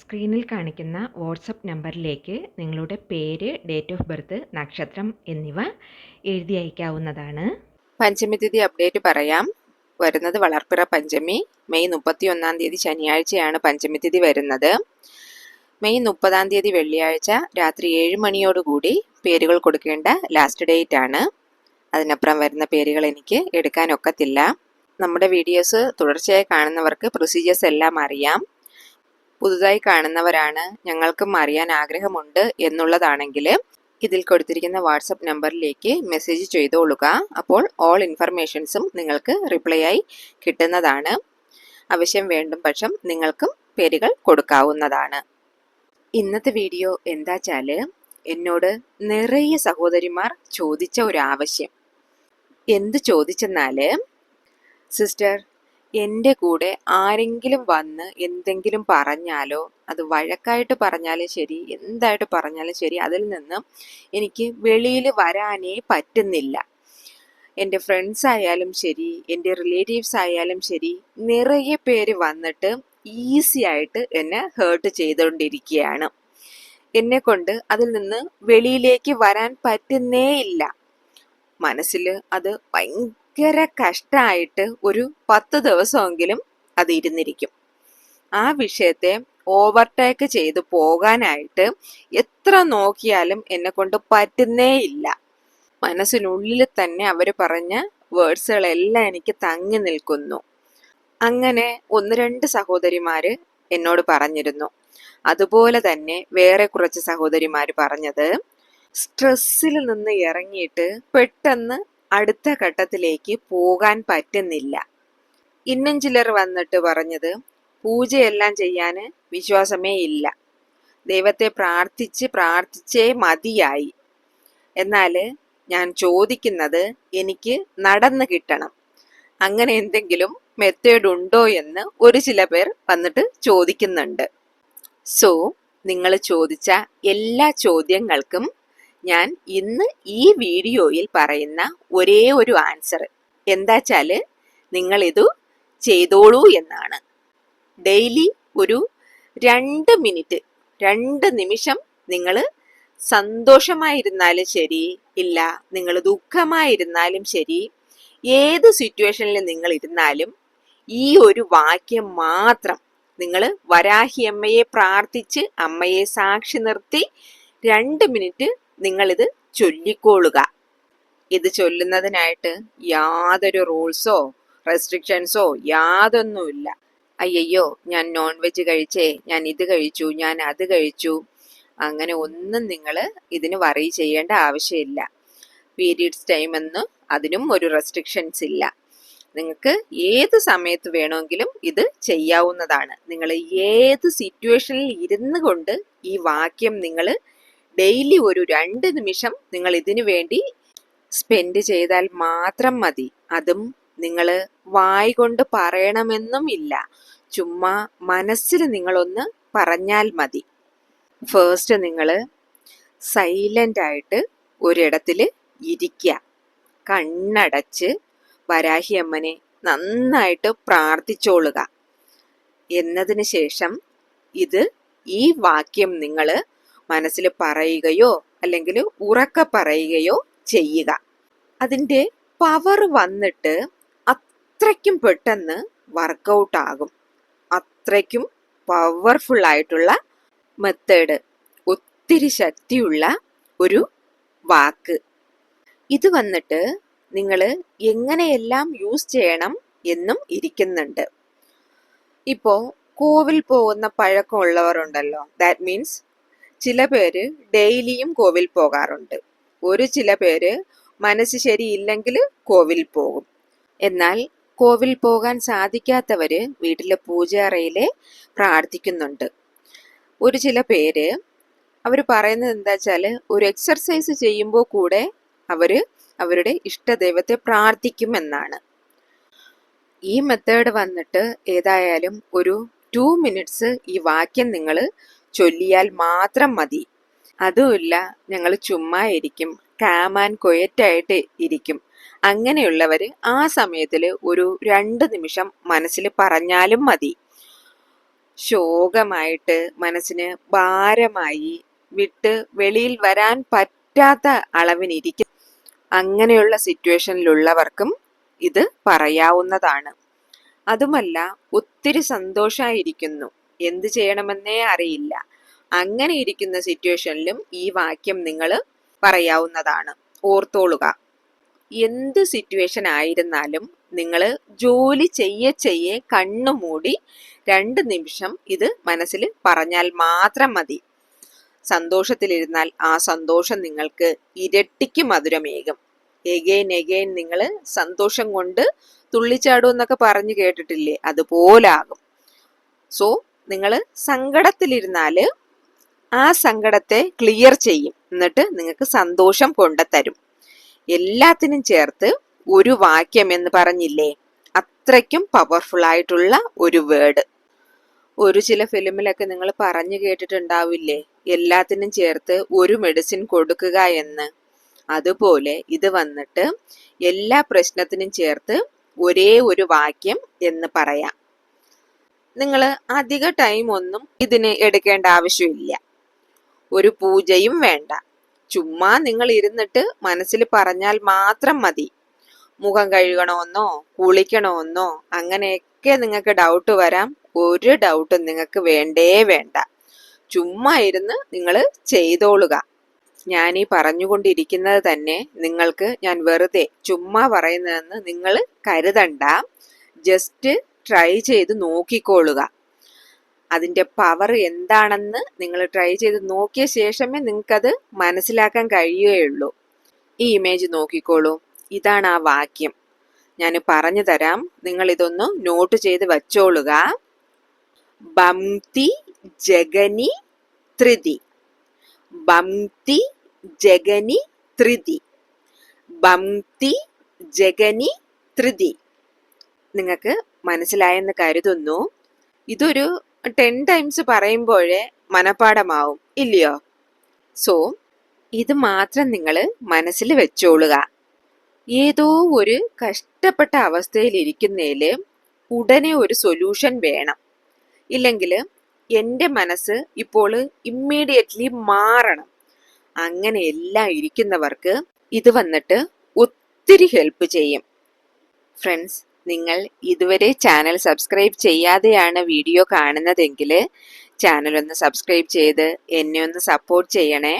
സ്ക്രീനിൽ കാണിക്കുന്ന വാട്സപ്പ് നമ്പറിലേക്ക് നിങ്ങളുടെ പേര് ഡേറ്റ് ഓഫ് ബർത്ത് നക്ഷത്രം എന്നിവ എഴുതി അയക്കാവുന്നതാണ്. പഞ്ചമി തിഥി അപ്ഡേറ്റ് പറയാം. വരുന്നത് വളർപ്പിറ പഞ്ചമി. മെയ് മുപ്പത്തി ഒന്നാം തീയതി ശനിയാഴ്ചയാണ് പഞ്ചമി തിഥി വരുന്നത്. മെയ് മുപ്പതാം തീയതി വെള്ളിയാഴ്ച രാത്രി ഏഴ് മണിയോടുകൂടി പേരുകൾ കൊടുക്കേണ്ട ലാസ്റ്റ് ഡേറ്റ് ആണ്. അതിനപ്പുറം വരുന്ന പേരുകൾ എനിക്ക് എടുക്കാനൊക്കത്തില്ല നമ്മുടെ വീഡിയോസ് തുടർച്ചയായി കാണുന്നവർക്ക് പ്രൊസീജിയേഴ്സ് എല്ലാം അറിയാം. പുതുതായി കാണുന്നവരാണ്. ഞങ്ങൾക്കും അറിയാൻ ആഗ്രഹമുണ്ട് എന്നുള്ളതാണെങ്കിൽ ഇതിൽ കൊടുത്തിരിക്കുന്ന വാട്സപ്പ് നമ്പറിലേക്ക് മെസ്സേജ് ചെയ്തോളുക. അപ്പോൾ ഓൾ ഇൻഫർമേഷൻസും നിങ്ങൾക്ക് റിപ്ലൈ ആയി കിട്ടുന്നതാണ്. ആവശ്യം വേണ്ടും പക്ഷം നിങ്ങൾക്കും പേരുകൾ കൊടുക്കാവുന്നതാണ്. ഇന്നത്തെ വീഡിയോ എന്താച്ചാൽ എന്നോട് നിറയെ സഹോദരിമാർ ചോദിച്ച ഒരു ആവശ്യം. എന്ത് ചോദിച്ചെന്നാൽ സിസ്റ്റർ എന്റെ കൂടെ ആരെങ്കിലും വന്ന് എന്തെങ്കിലും പറഞ്ഞാലോ അത് വഴക്കായിട്ട് പറഞ്ഞാലും ശരി എന്തായിട്ട് പറഞ്ഞാലും ശരി അതിൽ നിന്ന് എനിക്ക് വെളിയിൽ വരാനേ പറ്റുന്നില്ല. എന്റെ ഫ്രണ്ട്സ് ആയാലും ശരി എന്റെ റിലേറ്റീവ്സ് ആയാലും ശരി നിറയെ പേര് വന്നിട്ട് ഈസി ആയിട്ട് എന്നെ ഹേർട്ട് ചെയ്തുകൊണ്ടിരിക്കുകയാണ്. എന്നെ കൊണ്ട് അതിൽ നിന്ന് വെളിയിലേക്ക് വരാൻ പറ്റുന്നേ ഇല്ല. മനസ്സിൽ അത് ഭയങ്കര കഷ്ടമായിട്ട് ഒരു പത്ത് ദിവസമെങ്കിലും അത് ഇരുന്നിരിക്കും. ആ വിഷയത്തെ ഓവർടേക്ക് ചെയ്ത് പോകാനായിട്ട് എത്ര നോക്കിയാലും എന്നെ കൊണ്ട് പറ്റുന്നേ ഇല്ല. മനസ്സിനുള്ളിൽ തന്നെ അവർ പറഞ്ഞ വേർഡ്സുകളെല്ലാം എനിക്ക് തങ്ങി നിൽക്കുന്നു. അങ്ങനെ ഒന്ന് രണ്ട് സഹോദരിമാര് എന്നോട് പറഞ്ഞിരുന്നു. അതുപോലെ തന്നെ വേറെ കുറച്ച് സഹോദരിമാര് പറഞ്ഞത് സ്ട്രെസ്സിൽ നിന്ന് ഇറങ്ങിയിട്ട് പെട്ടെന്ന് അടുത്ത ഘട്ടത്തിലേക്ക് പോകാൻ പറ്റുന്നില്ല. ഇന്നും ചിലർ വന്നിട്ട് പറഞ്ഞത് പൂജയെല്ലാം ചെയ്യാൻ വിശ്വാസമേ ഇല്ല. ദൈവത്തെ പ്രാർത്ഥിച്ച് പ്രാർത്ഥിച്ചേ മതിയായി. എന്നാൽ ഞാൻ ചോദിക്കുന്നത് എനിക്ക് നടന്നു കിട്ടണം. അങ്ങനെ എന്തെങ്കിലും മെത്തേഡ് ഉണ്ടോ എന്ന് ഒരു ചില പേർ വന്നിട്ട് ചോദിക്കുന്നുണ്ട്. സോ നിങ്ങൾ ചോദിച്ച എല്ലാ ചോദ്യങ്ങൾക്കും ഞാൻ ഇന്ന് ഈ വീഡിയോയിൽ പറയുന്ന ഒരേ ഒരു ആൻസർ എന്താച്ചാൽ നിങ്ങൾ ഇത് ചെയ്തോളൂ എന്നാണ്. ഡെയിലി ഒരു രണ്ട് മിനിറ്റ് രണ്ട് നിമിഷം നിങ്ങൾ സന്തോഷമായിരുന്നാലും ശരി ഇല്ല നിങ്ങൾ ദുഃഖമായിരുന്നാലും ശരി ഏത് സിറ്റുവേഷനിൽ നിങ്ങൾ ഇരുന്നാലും ഈ ഒരു വാക്യം മാത്രം നിങ്ങൾ വരാഹി അമ്മയെ പ്രാർത്ഥിച്ച് അമ്മയെ സാക്ഷി നിർത്തി രണ്ട് മിനിറ്റ് നിങ്ങളിത് ചൊല്ലിക്കോളുക. ഇത് ചൊല്ലുന്നതിനായിട്ട് യാതൊരു റൂൾസോ റെസ്ട്രിക്ഷൻസോ യാതൊന്നുമില്ല. അയ്യയ്യോ ഞാൻ നോൺ വെജ് കഴിച്ചേ ഞാൻ ഇത് കഴിച്ചു ഞാൻ അത് കഴിച്ചു. അങ്ങനെ ഒന്നും നിങ്ങൾ ഇതിന് വറി ചെയ്യേണ്ട ആവശ്യമില്ല. പീരീഡ്സ് ടൈം അതിനും ഒരു റെസ്ട്രിക്ഷൻസ് ഇല്ല. നിങ്ങൾക്ക് ഏത് സമയത്ത് വേണമെങ്കിലും ഇത് ചെയ്യാവുന്നതാണ്. നിങ്ങൾ ഏത് സിറ്റുവേഷനിൽ ഇരുന്നു കൊണ്ട് ഈ വാക്യം നിങ്ങൾ ഡെയിലി ഒരു രണ്ട് നിമിഷം നിങ്ങൾ ഇതിനു വേണ്ടി സ്പെൻഡ് ചെയ്താൽ മാത്രം മതി. അതും നിങ്ങൾ വായി കൊണ്ട് പറയണമെന്നും ഇല്ല. ചുമ്മാ മനസ്സിൽ നിങ്ങളൊന്ന് പറഞ്ഞാൽ മതി. ഫേസ്റ്റ് നിങ്ങൾ സൈലന്റ് ആയിട്ട് ഒരിടത്തിൽ ഇരിക്കുക. കണ്ണടച്ച് വരാഹി അമ്മനെ നന്നായിട്ട് പ്രാർത്ഥിച്ചോളുക. എന്നതിന് ശേഷം ഇത് ഈ വാക്യം നിങ്ങൾ മനസ്സിൽ പറയുകയോ അല്ലെങ്കിൽ ഉറക്ക പറയുകയോ ചെയ്യുക. അതിന്റെ പവർ വന്നിട്ട് അത്രയ്ക്കും പെട്ടെന്ന് വർക്കൗട്ട് ആകും. അത്രയ്ക്കും പവർഫുൾ ആയിട്ടുള്ള മെത്തേഡ് ഒത്തിരി ശക്തിയുള്ള ഒരു വാക്ക്. ഇത് വന്നിട്ട് നിങ്ങൾ എങ്ങനെയെല്ലാം യൂസ് ചെയ്യണം എന്നും ഇരിക്കുന്നുണ്ട്. ഇപ്പോൾ കോവിൽ പോകുന്ന പഴക്കമുള്ളവരുണ്ടല്ലോ. ദാറ്റ് മീൻസ് ചില പേര് ഡെയിലിയും കോവിൽ പോകാറുണ്ട്. ഒരു ചില പേര് മനസ്സ് ശരിയില്ലെങ്കിൽ കോവിൽ പോകും. എന്നാൽ കോവിൽ പോകാൻ സാധിക്കാത്തവര് വീട്ടിലെ പൂജാറയിലെ പ്രാർത്ഥിക്കുന്നുണ്ട്. ഒരു ചില പേര് അവർ പറയുന്നത് എന്താ വെച്ചാൽ ഒരു എക്സർസൈസ് ചെയ്യുമ്പോൾ കൂടെ അവർ അവരുടെ ഇഷ്ടദൈവത്തെ പ്രാർത്ഥിക്കുമെന്നാണ് ഈ മെത്തേഡ് വന്നിട്ട് ഏതായാലും ഒരു ടു മിനിറ്റ്സ് ഈ വാക്യം നിങ്ങൾ ചൊല്ലിയാൽ മാത്രം മതി. അതുമില്ല ഞങ്ങൾ ചുമ്മാ ഇരിക്കും. കാമാൻ കൊയറ്റായിട്ട് ഇരിക്കും. അങ്ങനെയുള്ളവർ ആ സമയത്തിൽ ഒരു രണ്ട് നിമിഷം മനസ്സിൽ പറഞ്ഞാലും മതി. ശോകമായിട്ട് മനസ്സിന് ഭാരമായി വിട്ട് വെളിയിൽ വരാൻ പറ്റാത്ത അളവിനിരിക്കും. അങ്ങനെയുള്ള സിറ്റുവേഷനിലുള്ളവർക്കും ഇത് പറയാവുന്നതാണ്. അതുമല്ല ഒത്തിരി സന്തോഷമായിരിക്കുന്നു എന്ത് ചെയ്യണമെന്നേ അറിയില്ല. അങ്ങനെ ഇരിക്കുന്ന സിറ്റുവേഷനിലും ഈ വാക്യം നിങ്ങൾ പറയാവുന്നതാണ്. ഓർത്തോളുക. എന്ത് സിറ്റുവേഷൻ ആയിരുന്നാലും നിങ്ങൾ ജോലി ചെയ്യ ചെയ്യേ കണ്ണു മൂടി രണ്ട് നിമിഷം ഇത് മനസ്സിൽ പറഞ്ഞാൽ മാത്രം മതി. സന്തോഷത്തിലിരുന്നാൽ ആ സന്തോഷം നിങ്ങൾക്ക് ഇരട്ടിക്ക് മധുരമേകും. എഗെയിൻ എഗെയിൻ നിങ്ങൾ സന്തോഷം കൊണ്ട് തുള്ളിച്ചാടും എന്നൊക്കെ പറഞ്ഞു കേട്ടിട്ടില്ലേ? അതുപോലാകും. സോ നിങ്ങൾ സങ്കടത്തിലിരുന്നാൽ ആ സങ്കടത്തെ ക്ലിയർ ചെയ്യും. എന്നിട്ട് നിങ്ങൾക്ക് സന്തോഷം കൊണ്ടുത്തരും എല്ലാത്തിനും ചേർത്ത് ഒരു വാക്യം എന്ന് പറഞ്ഞില്ലേ? അത്രയ്ക്കും പവർഫുൾ ആയിട്ടുള്ള ഒരു വേർഡ് ഒരു ചില ഫിലിമിലൊക്കെ നിങ്ങൾ പറഞ്ഞു കേട്ടിട്ടുണ്ടാവില്ലേ? എല്ലാത്തിനും ചേർത്ത് ഒരു മെഡിസിൻ കൊടുക്കുക എന്ന്. അതുപോലെ ഇത് വന്നിട്ട് എല്ലാ പ്രശ്നത്തിനും ചേർത്ത് ഒരേ ഒരു വാക്യം എന്ന് പറയാം. നിങ്ങൾ അധിക ടൈം ഒന്നും ഇതിന് എടുക്കേണ്ട ആവശ്യമില്ല. ഒരു പൂജയും വേണ്ട. ചുമ്മാ നിങ്ങൾ ഇരുന്നിട്ട് മനസ്സിൽ പറഞ്ഞാൽ മാത്രം മതി. മുഖം കഴുകണമെന്നോ കുളിക്കണമെന്നോ അങ്ങനെയൊക്കെ നിങ്ങൾക്ക് ഡൗട്ട് വരാം. ഒരു ഡൗട്ടും നിങ്ങൾക്ക് വേണ്ടേ വേണ്ട. ചുമ്മാ ഇരുന്ന് നിങ്ങൾ ചെയ്തോളുക. ഞാൻ ഈ പറഞ്ഞുകൊണ്ടിരിക്കുന്നത് തന്നെ നിങ്ങൾക്ക് ഞാൻ വെറുതെ ചുമ്മാ പറയുന്നതെന്ന് നിങ്ങൾ കരുതണ്ട. ജസ്റ്റ് ട്രൈ ചെയ്ത് നോക്കിക്കോളുക അതിന്റെ പവർ എന്താണെന്ന് നിങ്ങൾ ട്രൈ ചെയ്ത് നോക്കിയ ശേഷമേ നിങ്ങൾക്കത് മനസ്സിലാക്കാൻ കഴിയുകയുള്ളൂ. ഈ ഇമേജ് നോക്കിക്കോളൂ. ഇതാണ് ആ വാക്യം. ഞാൻ പറഞ്ഞു തരാം. നിങ്ങൾ ഇതൊന്ന് നോട്ട് ചെയ്ത് വച്ചോളുക. ബംതി ജഗനി ത്രിതി. ബംതി ജഗനി ത്രിതി. ബംതി ജഗനി ത്രിതി. നിങ്ങൾക്ക് മനസ്സിലായെന്ന് കരുതുന്നു. ഇതൊരു ടെൻ ടൈംസ് പറയുമ്പോഴേ മനപ്പാടമാവും ഇല്ലയോ? സോ ഇത് മാത്രം നിങ്ങൾ മനസ്സിൽ വെച്ചോളുക. ഏതോ ഒരു കഷ്ടപ്പെട്ട അവസ്ഥയിൽ ഇരിക്കുന്നതിൽ ഉടനെ ഒരു സൊല്യൂഷൻ വേണം. ഇല്ലെങ്കിൽ എന്റെ മനസ്സ് ഇപ്പോൾ ഇമ്മീഡിയറ്റ്ലി മാറണം. അങ്ങനെയെല്ലാം ഇരിക്കുന്നവർക്ക് ഇത് വന്നിട്ട് ഒത്തിരി ഹെൽപ്പ് ചെയ്യും. ഫ്രണ്ട്സ് നിങ്ങൾ ഇതുവരെ ചാനൽ സബ്സ്ക്രൈബ് ചെയ്യാതെയാണ് വീഡിയോ കാണുന്നതെങ്കിൽ ചാനൽ ഒന്ന് സബ്സ്ക്രൈബ് ചെയ്ത് എന്നെ ഒന്ന് സപ്പോർട്ട് ചെയ്യണേ.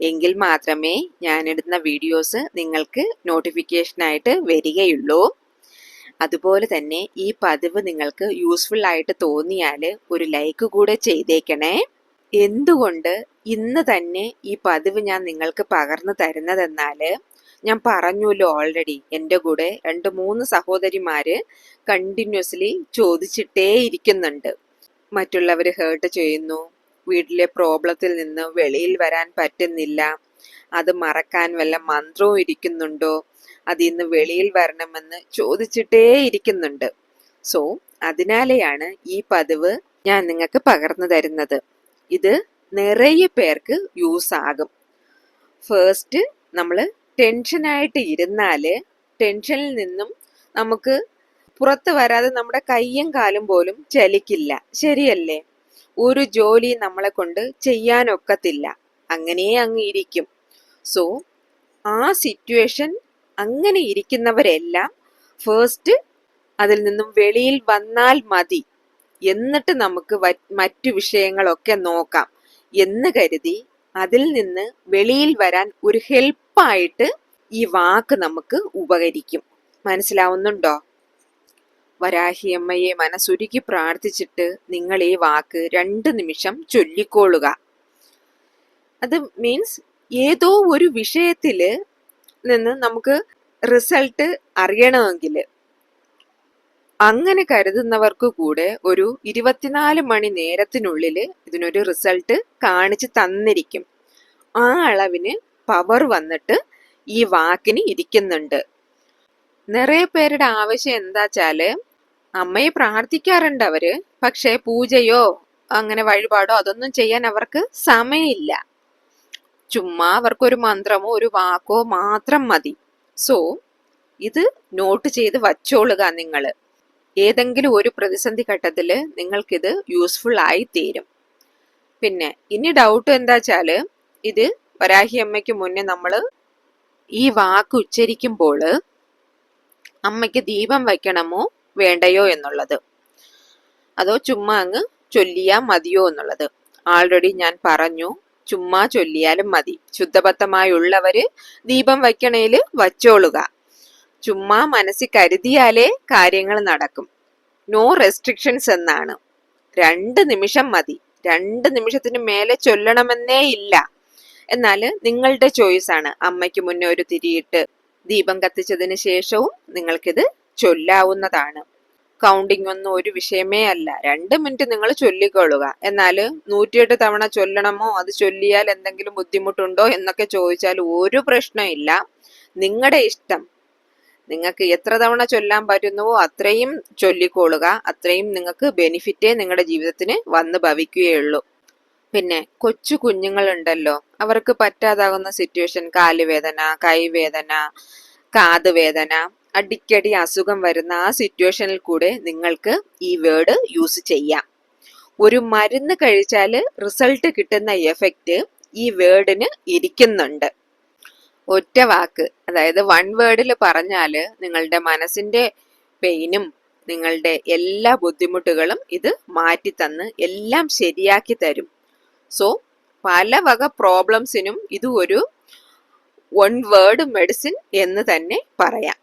എങ്കിൽ മാത്രമേ ഞാനിടുന്ന വീഡിയോസ് നിങ്ങൾക്ക് നോട്ടിഫിക്കേഷനായിട്ട് വരികയുള്ളൂ. അതുപോലെ തന്നെ ഈ പതിവ് നിങ്ങൾക്ക് യൂസ്ഫുൾ ആയിട്ട് തോന്നിയാൽ ഒരു ലൈക്ക് കൂടെ ചെയ്തേക്കണേ. എന്തുകൊണ്ട് ഇന്ന് തന്നെ ഈ പതിവ് ഞാൻ നിങ്ങൾക്ക് പകർന്നു തരുന്നതെന്നാൽ ഞാൻ പറഞ്ഞല്ലോ ഓൾറെഡി എന്റെ കൂടെ രണ്ട് മൂന്ന് സഹോദരിമാര് കണ്ടിന്യൂസ്ലി ചോദിച്ചിട്ടേ ഇരിക്കുന്നുണ്ട്. മറ്റുള്ളവർ ഹേർട്ട് ചെയ്യുന്നു. വീട്ടിലെ പ്രോബ്ലത്തിൽ നിന്ന് വെളിയിൽ വരാൻ പറ്റുന്നില്ല. അത് മറക്കാൻ വല്ല മന്ത്രവും ഇരിക്കുന്നുണ്ടോ? അതിൽ നിന്ന് വെളിയിൽ വരണമെന്ന് ചോദിച്ചിട്ടേ ഇരിക്കുന്നുണ്ട്. സോ അതിനാലെയാണ് ഈ പതിവ് ഞാൻ നിങ്ങൾക്ക് പകർന്നു തരുന്നത്. ഇത് നിറയെ പേർക്ക് യൂസ് ആകും. ഫേസ്റ്റ് നമ്മൾ ടെൻഷനായിട്ട് ഇരുന്നാൽ ടെൻഷനിൽ നിന്നും നമുക്ക് പുറത്ത് വരാതെ നമ്മുടെ കയ്യും കാലും പോലും ചലിക്കില്ല. ശരിയല്ലേ? ഒരു ജോലി നമ്മളെ കൊണ്ട് ചെയ്യാനൊക്കത്തില്ല. അങ്ങനെ അങ്ങ് ഇരിക്കും. സോ ആ സിറ്റുവേഷൻ അങ്ങനെ ഇരിക്കുന്നവരെല്ലാം ഫേസ്റ്റ് അതിൽ നിന്നും വെളിയിൽ വന്നാൽ മതി. എന്നിട്ട് നമുക്ക് മറ്റു വിഷയങ്ങളൊക്കെ നോക്കാം. എന്ന് കരുതി അതിൽ നിന്ന് വെളിയിൽ വരാൻ ഒരു ഹെൽപ്പായിട്ട് ഈ വാക്ക് നമുക്ക് ഉപകരിക്കും. മനസ്സിലാവുന്നുണ്ടോ? വരാഹിയമ്മയെ മനസ്സൊരുക്കി പ്രാർത്ഥിച്ചിട്ട് നിങ്ങൾ ഈ വാക്ക് രണ്ട് നിമിഷം ചൊല്ലിക്കൊള്ളുക. അത് മീൻസ് ഏതോ ഒരു വിഷയത്തിൽ നിന്ന് നമുക്ക് റിസൾട്ട് അറിയണമെങ്കിൽ അങ്ങനെ കരുതുന്നവർക്ക് കൂടെ ഒരു ഇരുപത്തിനാല് മണി നേരത്തിനുള്ളിൽ ഇതിനൊരു റിസൾട്ട് കാണിച്ചു തന്നിരിക്കും. ആ അളവിന് പവർ വന്നിട്ട് ഈ വാക്കിന് ഇരിക്കുന്നുണ്ട്. നിറയെ പേരുടെ ആവശ്യം എന്താച്ചാൽ അമ്മയെ പ്രാർത്ഥിക്കാറുണ്ട് അവർ പക്ഷെ പൂജയോ അങ്ങനെ വഴിപാടോ അതൊന്നും ചെയ്യാൻ അവർക്ക് സമയമില്ല. ചുമ്മാ അവർക്കൊരു മന്ത്രമോ ഒരു വാക്കോ മാത്രം മതി. സോ ഇത് നോട്ട് ചെയ്ത് വച്ചോളുക നിങ്ങൾ ഏതെങ്കിലും ഒരു പ്രതിസന്ധി ഘട്ടത്തിൽ നിങ്ങൾക്കിത് യൂസ്ഫുൾ ആയി തീരും പിന്നെ ഇനി ഡൗട്ട് എന്താ വെച്ചാൽ ഇത് വരാഹി അമ്മയ്ക്ക് മുന്നേ നമ്മൾ ഈ വാക്ക് ഉച്ചരിക്കുമ്പോൾ അമ്മയ്ക്ക് ദീപം വയ്ക്കണമോ വേണ്ടയോ എന്നുള്ളത്. അതോ ചുമ്മാ അങ്ങ് ചൊല്ലിയാ മതിയോ എന്നുള്ളത്. ആൾറെഡി ഞാൻ പറഞ്ഞു ചുമ്മാ ചൊല്ലിയാലും മതി. ശുദ്ധബദ്ധമായുള്ളവര് ദീപം വയ്ക്കണേൽ വച്ചോളുക. ചുമ്മാ മനസ്സിൽ കരുതിയാലേ കാര്യങ്ങൾ നടക്കും. നോ റെസ്ട്രിക്ഷൻസ് എന്നാണ്. രണ്ട് നിമിഷം മതി. രണ്ട് നിമിഷത്തിന് മേലെ ചൊല്ലണമെന്നേ ഇല്ല. എന്നാൽ നിങ്ങളുടെ ചോയ്സ് ആണ്. അമ്മയ്ക്ക് മുന്നേ ഒരു തിരിയിട്ട് ദീപം കത്തിച്ചതിന് ശേഷവും നിങ്ങൾക്കിത് ചൊല്ലാവുന്നതാണ്. കൗണ്ടിങ് ഒന്നും ഒരു വിഷയമേ അല്ല. രണ്ട് മിനിറ്റ് നിങ്ങൾ ചൊല്ലിക്കൊള്ളുക. എന്നാൽ നൂറ്റിയെട്ട് തവണ ചൊല്ലണമോ? അത് ചൊല്ലിയാൽ എന്തെങ്കിലും ബുദ്ധിമുട്ടുണ്ടോ എന്നൊക്കെ ചോദിച്ചാൽ ഒരു പ്രശ്നമില്ല നിങ്ങളുടെ ഇഷ്ടം. നിങ്ങൾക്ക് എത്ര തവണ ചൊല്ലാൻ പറ്റുന്നുവോ അത്രയും ചൊല്ലിക്കൊള്ളുക. അത്രയും നിങ്ങൾക്ക് ബെനിഫിറ്റേ നിങ്ങളുടെ ജീവിതത്തിന് വന്ന് ഭവിക്കുകയുള്ളൂ. പിന്നെ കൊച്ചു കുഞ്ഞുങ്ങളുണ്ടല്ലോ. അവർക്ക് പറ്റാതാകുന്ന സിറ്റുവേഷൻ കാലുവേദന കൈവേദന കാതുവേദന അടിക്കടി അസുഖം വരുന്ന ആ സിറ്റുവേഷനിൽ കൂടെ നിങ്ങൾക്ക് ഈ വേർഡ് യൂസ് ചെയ്യാം. ഒരു മരുന്ന് കഴിച്ചാൽ റിസൾട്ട് കിട്ടുന്ന എഫക്റ്റ് ഈ വേർഡിന് ഇരിക്കുന്നുണ്ട്. ഒറ്റ വാക്ക് അതായത് വൺ വേർഡിൽ പറഞ്ഞാൽ നിങ്ങളുടെ മനസ്സിന്റെ പെയിനും നിങ്ങളുടെ എല്ലാ ബുദ്ധിമുട്ടുകളും ഇത് മാറ്റി തന്ന് എല്ലാം ശരിയാക്കി തരും. സോ പല വക പ്രോബ്ലംസിനും ഇത് ഒരു വൺ വേർഡ് മെഡിസിൻ എന്ന് തന്നെ പറയാം.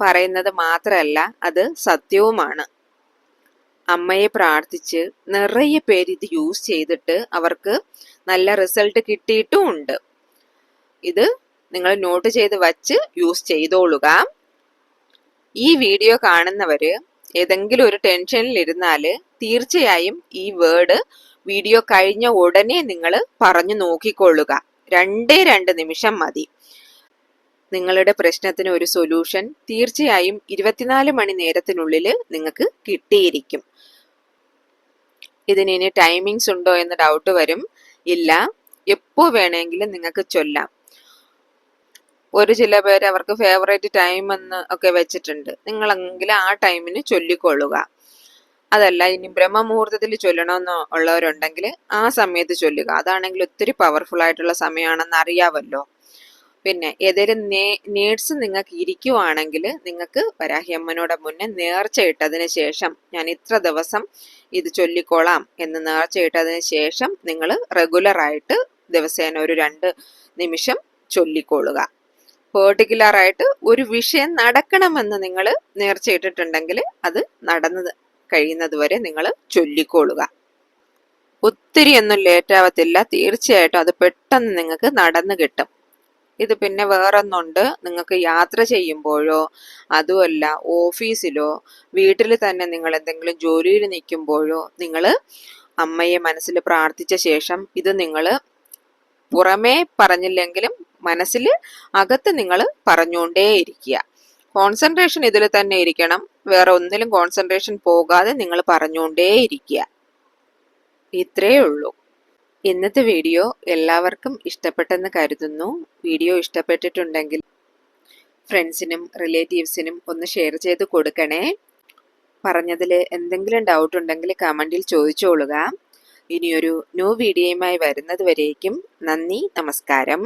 പറയുന്നത് മാത്രമല്ല അത് സത്യവുമാണ്. അമ്മയെ പ്രാർത്ഥിച്ച് നിറയെ പേര് ഇത് യൂസ് ചെയ്തിട്ട് അവർക്ക് നല്ല റിസൾട്ട് കിട്ടിയിട്ടും ഉണ്ട്. ഇത് നിങ്ങൾ നോട്ട് ചെയ്ത് വച്ച് യൂസ് ചെയ്തോളുക. ഈ വീഡിയോ കാണുന്നവര് ഏതെങ്കിലും ഒരു ടെൻഷനിൽ ഇരുന്നാൽ തീർച്ചയായും ഈ വേർഡ് വീഡിയോ കഴിഞ്ഞ ഉടനെ നിങ്ങൾ പറഞ്ഞു നോക്കിക്കൊള്ളുക. രണ്ടേ രണ്ട് നിമിഷം മതി. നിങ്ങളുടെ പ്രശ്നത്തിന് ഒരു സൊല്യൂഷൻ തീർച്ചയായും ഇരുപത്തിനാല് മണി നേരത്തിനുള്ളിൽ നിങ്ങൾക്ക് കിട്ടിയിരിക്കും. ഇതിന് ഇനി ടൈമിങ്സ് ഉണ്ടോ എന്ന് ഡൗട്ട് വരും. ഇല്ല. എപ്പോ വേണമെങ്കിലും നിങ്ങൾക്ക് ചൊല്ലാം. ഒരു ചില പേര് അവർക്ക് ഫേവറേറ്റ് ടൈം എന്ന് ഒക്കെ വെച്ചിട്ടുണ്ട്. നിങ്ങളെങ്കിലും ആ ടൈമിന് ചൊല്ലിക്കൊള്ളുക. അതല്ല ഇനി ബ്രഹ്മമുഹൂർത്തത്തിൽ ചൊല്ലണമെന്ന് ഉള്ളവരുണ്ടെങ്കിൽ ആ സമയത്ത് ചൊല്ലുക. അതാണെങ്കിൽ ഒത്തിരി പവർഫുൾ ആയിട്ടുള്ള സമയമാണെന്ന് അറിയാമല്ലോ പിന്നെ ഏതെങ്കിലും നേ നേഴ്സ് നിങ്ങൾക്ക് ഇരിക്കുവാണെങ്കിൽ നിങ്ങൾക്ക് വരാഹിയമ്മനോട് മുന്നേ നേർച്ച ഇട്ടതിന് ശേഷം ഞാൻ ഇത്ര ദിവസം ഇത് ചൊല്ലിക്കോളാം എന്ന് നേർച്ച ഇട്ടതിന് ശേഷം നിങ്ങൾ റെഗുലറായിട്ട് ദിവസേന ഒരു രണ്ട് നിമിഷം ചൊല്ലിക്കൊള്ളുക പേർട്ടിക്കുലറായിട്ട് ഒരു വിഷയം നടക്കണമെന്ന് നിങ്ങൾ നേർച്ചയിട്ടിട്ടുണ്ടെങ്കിൽ അത് നടന്നത് കഴിയുന്നത് വരെ നിങ്ങൾ ചൊല്ലിക്കൊള്ളുക. ഒത്തിരി ഒന്നും ലേറ്റാവത്തില്ല തീർച്ചയായിട്ടും അത് പെട്ടെന്ന് നിങ്ങൾക്ക് നടന്നു കിട്ടും. ഇത് പിന്നെ വേറൊന്നുണ്ട്. നിങ്ങൾക്ക് യാത്ര ചെയ്യുമ്പോഴോ അതുമല്ല ഓഫീസിലോ വീട്ടിൽ തന്നെ നിങ്ങൾ എന്തെങ്കിലും ജോലിയിൽ നിൽക്കുമ്പോഴോ നിങ്ങൾ അമ്മയെ മനസ്സിൽ പ്രാർത്ഥിച്ച ശേഷം ഇത് നിങ്ങൾ പുറമേ പറഞ്ഞില്ലെങ്കിലും മനസ്സിൽ അകത്ത് നിങ്ങൾ പറഞ്ഞുകൊണ്ടേയിരിക്കുക. കോൺസെൻട്രേഷൻ ഇതിൽ തന്നെ ഇരിക്കണം. വേറെ ഒന്നിലും കോൺസെൻട്രേഷൻ പോകാതെ നിങ്ങൾ പറഞ്ഞുകൊണ്ടേയിരിക്കുക ഇത്രയേ ഉള്ളൂ. ഇന്നത്തെ വീഡിയോ എല്ലാവർക്കും ഇഷ്ടപ്പെട്ടെന്ന് കരുതുന്നു. വീഡിയോ ഇഷ്ടപ്പെട്ടിട്ടുണ്ടെങ്കിൽ ഫ്രണ്ട്സിനും റിലേറ്റീവ്സിനും ഒന്ന് ഷെയർ ചെയ്ത് കൊടുക്കണേ. പറഞ്ഞതിൽ എന്തെങ്കിലും ഡൗട്ട് ഉണ്ടെങ്കിൽ കമന്റിൽ ചോദിച്ചോളുക. ഇനിയൊരു ന്യൂ വീഡിയോയുമായി വരുന്നത് വരേക്കും. നന്ദി നമസ്കാരം.